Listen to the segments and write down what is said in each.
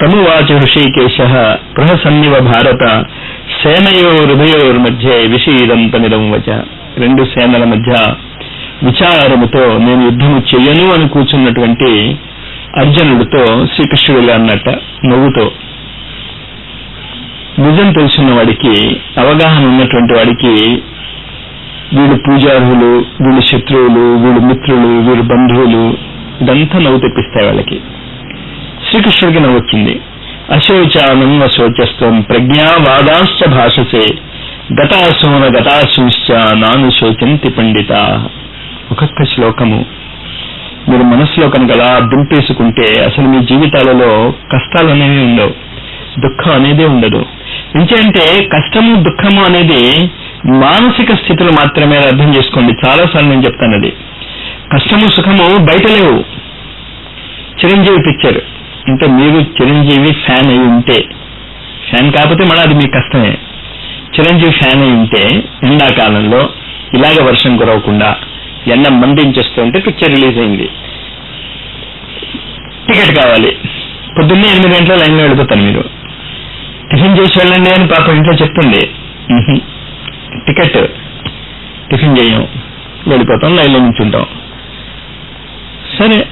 తమువాచ హృషీకేశ ప్రహసన్నివ భారత సేనయో హృదయోర్మధ్య విషీదంతమిదం వచ రెండు సేనల మధ్య విచారముతో నేను యుద్ధము చెయ్యను అని కూర్చున్నటువంటి అర్జునుడితో శ్రీకృష్ణుడు అన్నట్ట నవ్వుతో. నిజం తెలుసున్న వాడికి అవగాహన ఉన్నటువంటి వాడికి వీళ్ళు పూజార్హులు వీళ్ళు శత్రువులు వీళ్ళు మిత్రులు వీళ్ళు బంధువులు ఇదంతా నవ్వు తెప్పిస్తాయి వాళ్ళకి. శ్రీకృష్ణుడికి నవ్వు అశోచానం అశోచస్వం ప్రజ్ఞావాదాశ్చ భాషసే. గతాసూన గతాసూశ్చ నాను శోచంతి పండిత. ఒక్కొక్క శ్లోకము. మీరు మనసులో కనుక అలా దింపేసుకుంటే అసలు మీ జీవితాలలో కష్టాలు అనేవి ఉండవు. దుఃఖం అనేది ఉండదు. ఇంకేంటే కష్టము దుఃఖము అనేది మానసిక స్థితులు మాత్రమే అర్థం చేసుకోండి. చాలాసార్లు నేను చెప్తాను అది కష్టము సుఖము బయట లేవు. చిరంజీవి పిక్చర్. అంటే మీరు చిరంజీవి ఫ్యాన్ అయి ఉంటే ఫ్యాన్ కాకపోతే మళ్ళీ అది మీ కష్టమే. చిరంజీవి ఫ్యాన్ అయి ఉంటే ఎండాకాలంలో ఇలాగ వర్షం కురవకుండా ఎండ మందించేస్తూ ఉంటే పిక్చర్ రిలీజ్ అయింది. టికెట్ కావాలి. పొద్దున్నే ఎనిమిది గంటల లైన్లో వెళ్ళిపోతాను మీరు. టిఫిన్ చేసి వెళ్ళండి అని పాప ఇంట్లో చెప్తుంది టికెట్ టిఫిన్ చేయం. వెళ్ళిపోతాం లైన్లో నుంచుంటాం. సరే.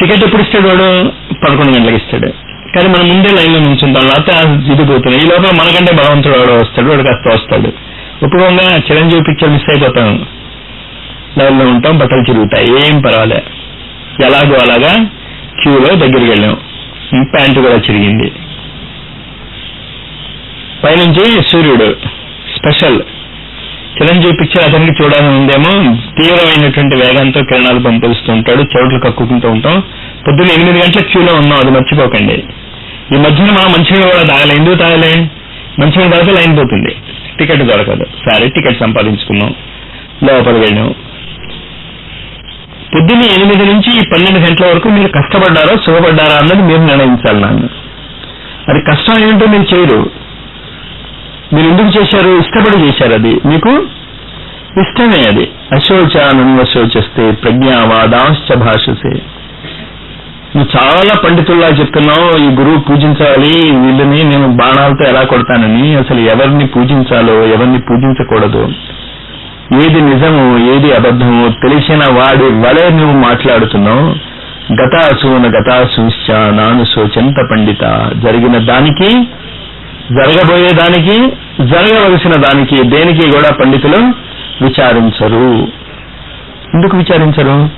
టికెట్ ఎప్పుడు ఇస్తాడు వాడు? పదకొండు గంటలకు ఇస్తాడు. కానీ మనం ముందే లైన్లో నుంచుంటాం లేకపోతే ఆ ఈ లోపల మనకంటే బలవంతుడు వాడు వస్తాడు. వాడు కాస్త వస్తాడు. ఒప్పుకోగా చిరంజీవి పిక్చర్ మిస్ అయిపోతాం. లైన్లో ఉంటాం బట్టలు చిరుగుతాయి ఏం పర్వాలే. ఎలాగో అలాగా క్యూలో దగ్గరికి వెళ్ళాం. ప్యాంటు కూడా చిరిగింది. పైనుంచి సూర్యుడు స్పెషల్. చిరంజీవి పిక్చర్ అతనికి చూడాలని ఉందేమో. తీవ్రమైనటువంటి వేగంతో కిరణాలు పంపిస్తూ ఉంటాడు. చెవుట్లు కక్కుకుంటూ ఉంటాం. పొద్దున్న ఎనిమిది గంటల క్యూలో ఉన్నాం అది మర్చిపోకండి. ఈ మధ్యన మనం మంచిగా కూడా తాగలే ఎందుకు తాగలే. మంచిగా తాగితే లైన్ పోతుంది. టికెట్ దొరకదు. సరే టికెట్ సంపాదించుకున్నాం లోపల వెళ్ళాం. పొద్దున్న ఎనిమిది నుంచి పన్నెండు గంటల వరకు మీరు కష్టపడ్డారో సుఖపడ్డారా అన్నది మీరు నిర్ణయించాలి నాన్న. అది కష్టం ఏంటో మీరు చేయరు. మీరు ఎందుకు చేశారు? ఇష్టపడి చేశారు అది. మీకు ఇష్టమే అది. అశోచానుశోచస్తే ప్రజ్ఞావాదాశ్చ భాషసే. నువ్వు చాలా పండితుల్లా చెప్తున్నావు ఈ గురువు పూజించాలి వీళ్ళని నేను బాణాలతో ఎలా కొడతానని అసలు ఎవరిని పూజించాలో ఎవరిని పూజించకూడదు ఏది నిజము ఏది అబద్ధము తెలిసిన వాడి వలె నువ్వు మాట్లాడుతున్నావు. గతాసూన గతాసూశ్చ నాను శోచంత పండిత. జరిగిన దానికి జరగబోయే దానికి జరగవలసిన దానికి దేనికి కూడా పండితులు విచారించరు. ఎందుకు విచారించరు?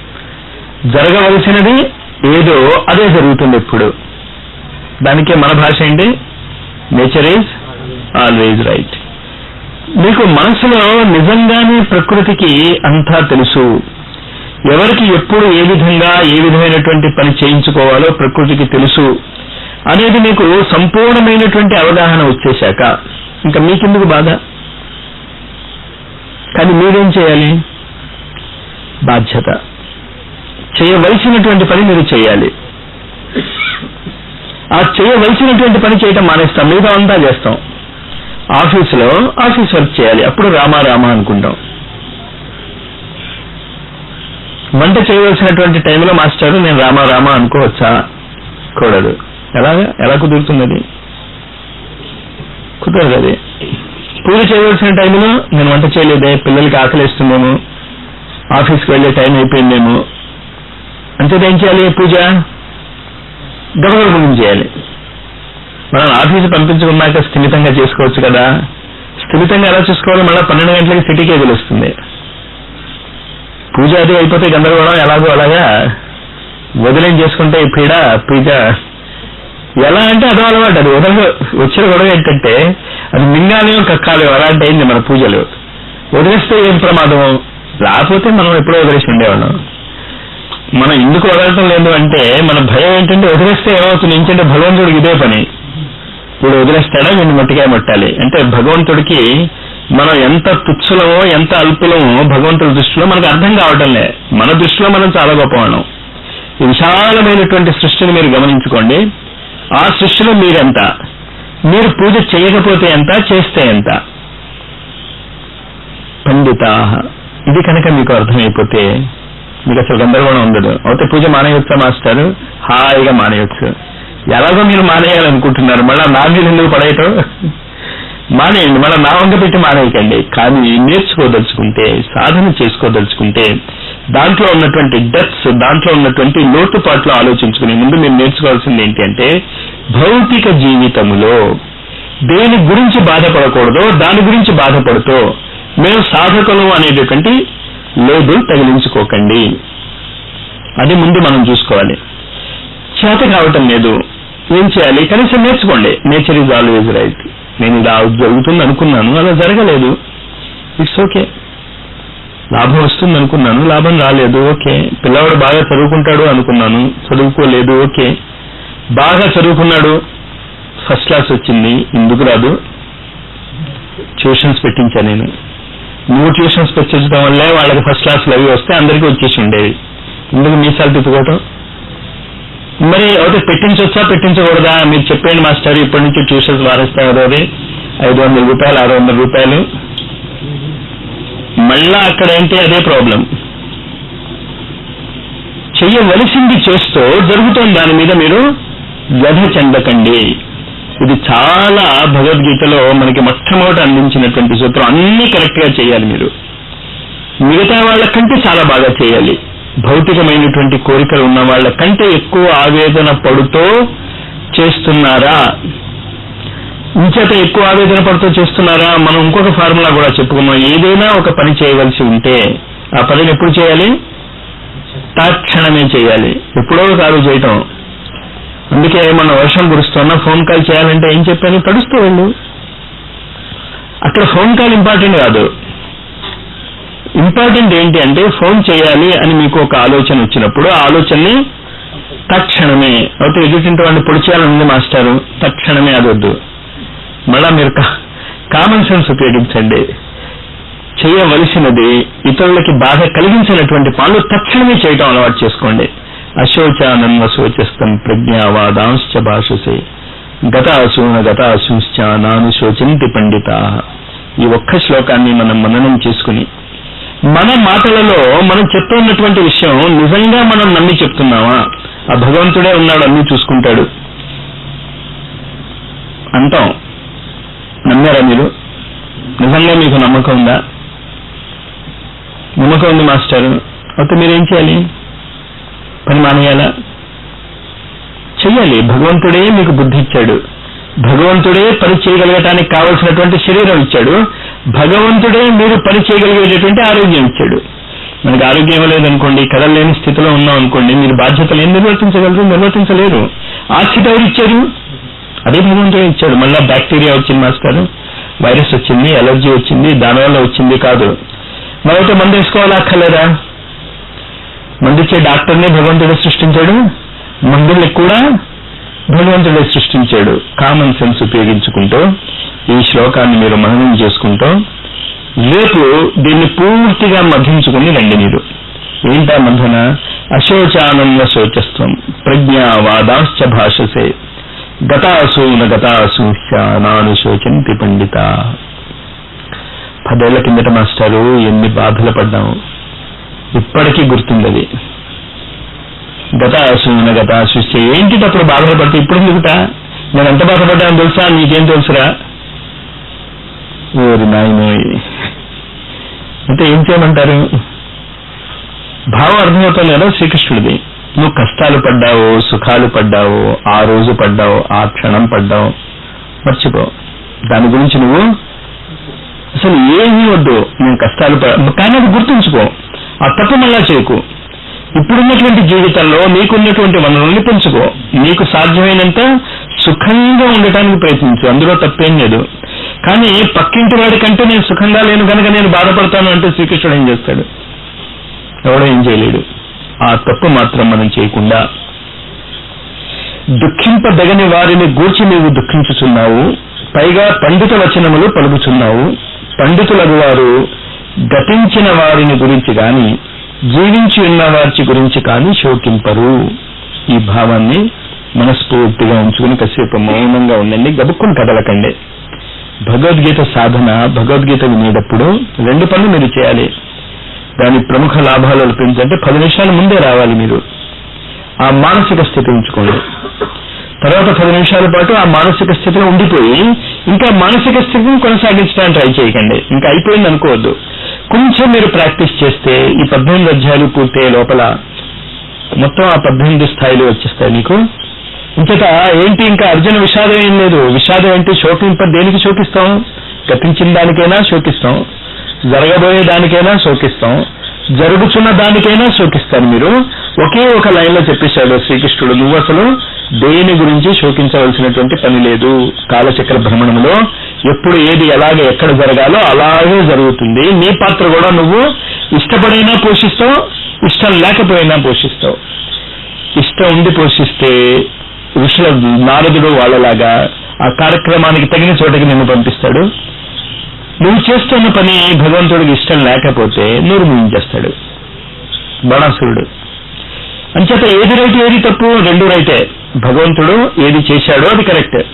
జరగవలసినది ఏదో అదే జరుగుతుంది ఎప్పుడు దానికే మన భాష ఏంటి? నేచర్ ఈజ్ ఆల్వేజ్ రైట్ మీకు మనసులో నిజంగానే ప్రకృతికి అంతా తెలుసు. ఎవరికి ఎప్పుడు ఏ విధంగా ఏ విధమైనటువంటి పని చేయించుకోవాలో ప్రకృతికి తెలుసు. అనేది మీకు సంపూర్ణమైనటువంటి అవగాహన వచ్చేశాక ఇంకా మీకెందుకు బాధ? కానీ మీరేం చేయాలి? బాధ్యత. చేయవలసినటువంటి పని మీరు చేయాలి. ఆ చేయవలసినటువంటి పని చేయటం మానేస్తాం మిగతా అంతా చేస్తాం. ఆఫీసులో ఆఫీస్ వర్క్ చేయాలి. అప్పుడు రామా రామా అనుకుంటాం. వంట చేయవలసినటువంటి టైంలో మాస్టర్ నేను రామా రామా అనుకోవచ్చా? కూడదు. ఎలాగా? ఎలా కుదురుతుంది అది కుదరదు అది. పూజ చేయవలసిన టైంలో నేను వంట చేయలేదే పిల్లలకి ఆకలిస్తున్నాను ఆఫీస్కి వెళ్ళే టైం అయిపోయిందేమో అంతేత ఏం చేయాలి పూజ? గబగబం చేయాలి. మనం ఆఫీసు పంపించుకున్నాక స్థిమితంగా చేసుకోవచ్చు కదా. స్థిమితంగా ఎలా చూసుకోవాలి? మళ్ళీ పన్నెండు గంటలకి సిటీకే తెలుస్తుంది. పూజ అది అయిపోతే గందరగోళం ఎలాగో అలాగా వదిలేం చేసుకుంటే ఈ పీడ పూజ. ఎలా అంటే అదో అలవాటు అది. వదల వచ్చిన గొడవ ఏంటంటే అది మింగాలేమో కక్కాలేమో అలాంటి అయింది మన పూజలు. వదిలేస్తే ఏం ప్రమాదం లేకపోతే మనం ఎప్పుడో వదిలేసి ఉండేవాళ్ళం. మనం ఎందుకు వదలటం లేదు అంటే మన భయం ఏంటంటే వదిలేస్తే ఏమవుతుంది? ఏంటంటే భగవంతుడికి ఇదే పని. ఇప్పుడు వదిలేస్తాడా వీడిని మట్టికాయ మట్టాలి. అంటే భగవంతుడికి మనం ఎంత తుచ్చులమో ఎంత అల్పులమో భగవంతుడి దృష్టిలో మనకు అర్థం కావటంలే మన దృష్టిలో మనం చాలా గొప్పవాళ్ళం. విశాలమైనటువంటి సృష్టిని మీరు గమనించుకోండి. ఆ సృష్టిలో మీరెంత? మీరు పూజ చేయకపోతే ఎంత? చేస్తే ఎంత? పండిత ఇది కనుక మీకు అర్థమైపోతే మీకు అసలు గందరగోళం ఉండదు. అయితే పూజ మానేయొచ్చా మాస్టర్? హాయిగా మానేయొచ్చు. ఎలాగో మీరు మానేయాలనుకుంటున్నారు. మళ్ళా నా మీద ఎందుకు పడేయటం? మానేయండి. మళ్ళీ నా వంక పెట్టి మానేయకండి. కానీ నేర్చుకోదలుచుకుంటే సాధన చేసుకోదలుచుకుంటే దాంట్లో ఉన్నటువంటి డెప్స్ దాంట్లో ఉన్నటువంటి లోటుపాట్లు ఆలోచించుకునే ముందు మీరు నేర్చుకోవాల్సింది ఏంటి అంటే భౌతిక జీవితంలో దేని గురించి బాధపడకూడదో దాని గురించి బాధపడుతూ మేము సాధకులు అనేటటువంటి లేబుల్ తగిలించుకోకండి. అది ముందు మనం చూసుకోవాలి. చేత కావటం లేదు. ఏం చేయాలి? కనీసం నేర్చుకోండి. Nature is always right. నేను ఇలా జరుగుతుంది అనుకున్నాను అలా జరగలేదు. It's okay. లాభం వస్తుంది అనుకున్నాను లాభం రాలేదు. ఓకే. పిల్లవాడు బాగా చదువుకుంటాడు అనుకున్నాను. చదువుకోలేదు. ఓకే. బాగా చదువుకున్నాడు. ఫస్ట్ క్లాస్ వచ్చింది. ఎందుకు రాదు? ట్యూషన్స్ పెట్టించా నేను. నువ్వు ట్యూషన్స్ పెట్టించడం వల్లే వాళ్ళకి ఫస్ట్ క్లాస్ అవి వస్తే అందరికీ వచ్చేసి ఉండేవి ఎందుకు మీసాలు తిప్పుకోవటం మరి అయితే పెట్టించొచ్చా పెట్టించకూడదా? మీరు చెప్పండి మాస్టర్ ఇప్పటి నుంచి ట్యూషన్స్ మారేస్తాం కదా అది. ఐదు వందల రూపాయలు ఆరు వందల రూపాయలు. మళ్ళా అక్కడ ఏంటి? అదే ప్రాబ్లం చెయ్యవలసింది చేస్తూ జరుగుతోంది దాని మీద మీరు వ్యధ చెందకండి. ఇది చాలా భగవద్గీతలో మనకి మొట్టమొదటి అందించినటువంటి సూత్రం. అన్ని కరెక్ట్గా చేయాలి మీరు. మిగతా వాళ్ళ కంటే చాలా బాగా చేయాలి. భౌతికమైనటువంటి కోరికలు ఉన్న వాళ్ళ కంటే ఎక్కువ ఆవేదన పడుతూ చేస్తున్నారా? ఇంచేత ఎక్కువ ఆవేదన పడుతూ చేస్తున్నారా? మనం ఇంకొక ఫార్ములా కూడా చెప్పుకున్నాం. ఏదైనా ఒక పని చేయవలసి ఉంటే ఆ పనిని ఎప్పుడు చేయాలి? తక్షణమే చేయాలి. ఎప్పుడో కాదు చేయటం. అందుకే ఏమన్నా వర్షం కురుస్తున్నా ఫోన్ కాల్ చేయాలంటే ఏం చెప్పాను? తడుస్తూ వెళ్ళు అక్కడ ఫోన్ కాల్ ఇంపార్టెంట్ కాదు. ఇంపార్టెంట్ ఏంటి అంటే ఫోన్ చేయాలి అని మీకు ఒక ఆలోచన వచ్చినప్పుడు ఆ ఆలోచనని తక్షణమే అయితే ఎదుటింటి వాడిని పొడి చేయాలనుంది మాస్టారు తక్షణమే అదొద్దు మళ్ళా మీరు కామన్ సెన్స్ ఉపయోగించండి. చేయవలసినది ఇతరులకి బాధ కలిగించినటువంటి పనులు తక్షణమే చేయటం అలవాటు చేసుకోండి. అశోచానన్వ శోచస్తం ప్రజ్ఞావాదాంశ్చ భాషసే. గతాసూన గతాసూశ్చ నాను శోచింతి పండిత. ఈ ఒక్క శ్లోకాన్ని మనం మననం చేసుకుని మన మాటలలో మనం చెప్తున్నటువంటి విషయం నిజంగా మనం నమ్మి చెప్తున్నామా? ఆ భగవంతుడే ఉన్నాడు అన్ని చూసుకుంటాడు. అంటాం. నమ్మారా మీరు? నిజంగా మీకు నమ్మకం ఉందా? నమ్మకం ఉంది మాస్టర్. అయితే మీరేం చేయాలి? పని మానేయాలా? చెయ్యాలి. భగవంతుడే మీకు బుద్ధి ఇచ్చాడు. భగవంతుడే పని చేయగలగటానికి కావలసినటువంటి శరీరం ఇచ్చాడు. భగవంతుడే మీరు పని చేయగలిగేటటువంటి ఆరోగ్యం ఇచ్చాడు. మనకి ఆరోగ్యం ఇవ్వలేదనుకోండి కదలలేని స్థితిలో ఉన్నాం అనుకోండి మీరు బాధ్యతలు ఏం నిర్వర్తించగలరు? నిర్వర్తించలేరు. ఆ ఎవరు ఇచ్చారు? అదే భగవంతుడే ఇచ్చాడు. మళ్ళా బ్యాక్టీరియా వచ్చింది మాస్టర్. వైరస్ వచ్చింది ఎలర్జీ వచ్చింది దానివల్ల వచ్చింది కాదు. మరొకటి మందు వేసుకోవాలా? అక్కర్లేదా? మందిచ్చే డాక్టర్నే భగవంతుడే సృష్టించాడు మందుల్ని కూడా భగవంతుడే సృష్టించాడు. కామన్ సెన్స్ ఉపయోగించుకుంటూ ఈ శ్లోకాన్ని మీరు మననం చేసుకుంటూ రేపు దీన్ని పూర్తిగా మధించుకుని రండి మీరు. ఏంటా మధన అశోచానంద శోచస్వం ప్రజ్ఞావాదాశ్చ భాషసే. గతాసూన గతాసూహ్య నాను శోచంతి పండిత. పదేళ్ళ కిందట మాస్టారు ఎన్ని బాధలు పడ్డాము. ఇప్పటికీ గుర్తుంది అది గత గతాసూహ్య ఏంటి అప్పుడు బాధపడితే ఇప్పుడు ఎందుకుట? నేను ఎంత బాధపడ్డాను తెలుసా? నీకేం తెలుసురా? ఓరి నాయనోయ్. అంటే ఏం చేయమంటారు? భావం అర్థమవుతుంది కదా శ్రీకృష్ణుడిది. నువ్వు కష్టాలు పడ్డావు సుఖాలు పడ్డావు ఆ రోజు పడ్డావు ఆ క్షణం పడ్డావు మర్చిపో. దాని గురించి నువ్వు అసలు ఏమీ వద్దు. నేను కష్టాలు పడ కానీ అది గుర్తుంచుకో. ఆ తప్పు మళ్ళా చేయకు. ఇప్పుడున్నటువంటి జీవితంలో నీకున్నటువంటి వనరుల్ని పెంచుకో. నీకు సాధ్యమైనంత సుఖంగా ఉండటానికి ప్రయత్నించు. అందులో తప్పేం లేదు. కానీ పక్కింటి వాడి కంటే నేను సుఖంగా లేను కనుక నేను బాధపడతాను అంటే శ్రీకృష్ణుడు ఏం చేస్తాడు? ఎవడో ఏం చేయలేడు. ఆ తప్పు మాత్రం మనం చేయకుండా దుఃఖింపదగని వారిని గూర్చి నీవు దుఃఖించుచున్నావు. పైగా పండిత వచనములు పలుకుచున్నావు. పండితులకు వారు గతించిన వారిని గురించి కానీ జీవించి ఉన్న వారి గురించి కానీ శోకింపరు. ఈ భావాన్ని మనస్ఫూర్తిగా ఉంచుకుని కాసేపు మౌనంగా ఉండండి గబుక్కుని కదలకండి. భగవద్గీత సాధన భగవద్గీత వినేటప్పుడు రెండు పనులు మీరు చేయాలి. దాని ప్రముఖ లాభాలు పెంచంటే పది నిమిషాల ముందే రావాలి మీరు. ఆ మానసిక స్థితి ఉంచుకోండి. తర్వాత పది నిమిషాల పాటు ఆ మానసిక స్థితిలో ఉండిపోయి ఇంకా మానసిక స్థితిని కొనసాగించడానికి ట్రై చేయకండి. ఇంకా అయిపోయింది అనుకోవద్దు. కొంచెం మీరు ప్రాక్టీస్ చేస్తే ఈ పద్దెనిమిది అధ్యాయులు పూర్తయ్యే లోపల మొత్తం ఆ పద్దెనిమిది స్థాయిలు వచ్చేస్తాయి మీకు ఇంకట ఏంటి ఇంకా అర్జున విషాదం ఏం లేదు. విషాదం ఏంటి శోకింప దేనికి శోకిస్తాం? గతించిన దానికైనా శోకిస్తాం. జరగబోయే దానికైనా శోకిస్తాం. జరుగుతున్న దానికైనా శోకిస్తారు మీరు. ఒకే ఒక లైన్లో చెప్పేశాడు శ్రీకృష్ణుడు. నువ్వు అసలు దేని గురించి శోకించవలసినటువంటి పని లేదు. కాలచక్ర భ్రమణంలో ఎప్పుడు ఏది ఎలాగ ఎక్కడ జరగాలో అలాగే జరుగుతుంది. నీ పాత్ర కూడా నువ్వు ఇష్టపడైనా పోషిస్తావు ఇష్టం లేకపోయినా పోషిస్తావు. ఇష్టం ఉండి పోషిస్తే ఋషుల నారదుడు వాళ్ళలాగా ఆ కార్యక్రమానికి తగిన చోటకి నిన్ను పంపిస్తాడు. నువ్వు చేస్తున్న పని భగవంతుడికి ఇష్టం లేకపోతే నూరు ముగించేస్తాడు బణాసురుడు. అంచేత ఏది రైట్ ఏది తప్పు రెండు రైటే. భగవంతుడు ఏది చేశాడో అది కరెక్ట్.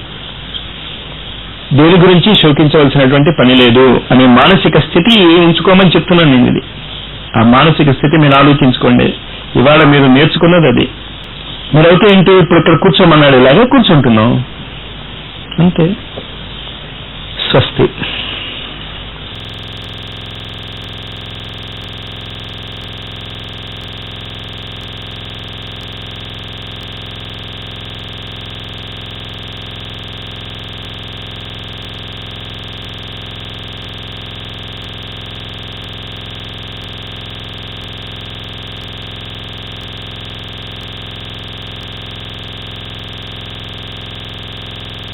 దేని గురించి శోకించవలసినటువంటి పని లేదు అనే మానసిక స్థితి ఉంచుకోమని చెప్తున్నాను నేను ఇది. ఆ మానసిక స్థితి మీరు ఆలోచించుకోండి. ఇవాళ మీరు నేర్చుకున్నది అది. మీరైతే ఏంటి ఇప్పుడు ఇక్కడ కూర్చోమన్నాడు ఇలాగే కూర్చుంటున్నాం అంతే. స్వస్తి.